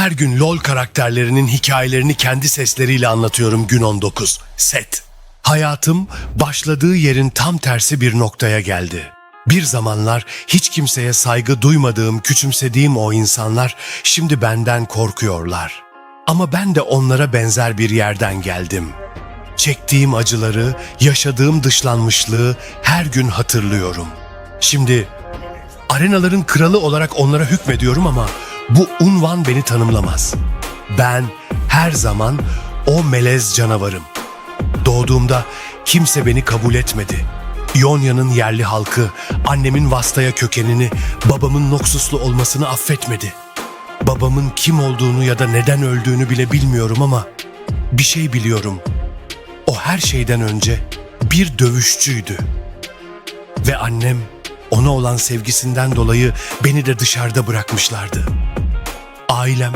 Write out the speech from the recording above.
Her gün LoL karakterlerinin hikayelerini kendi sesleriyle anlatıyorum gün 19. Set. Hayatım başladığı yerin tam tersi bir noktaya geldi. Bir zamanlar hiç kimseye saygı duymadığım, küçümsediğim o insanlar şimdi benden korkuyorlar. Ama ben de onlara benzer bir yerden geldim. Çektiğim acıları, yaşadığım dışlanmışlığı her gün hatırlıyorum. Şimdi arenaların kralı olarak onlara hükmediyorum ama bu unvan beni tanımlamaz. Ben her zaman o melez canavarım. Doğduğumda kimse beni kabul etmedi. İonya'nın yerli halkı, annemin Vastaya kökenini, babamın Noxuslu olmasını affetmedi. Babamın kim olduğunu ya da neden öldüğünü bile bilmiyorum ama bir şey biliyorum. O her şeyden önce bir dövüşçüydü. Ve annem ona olan sevgisinden dolayı beni de dışarıda bırakmışlardı. Ailem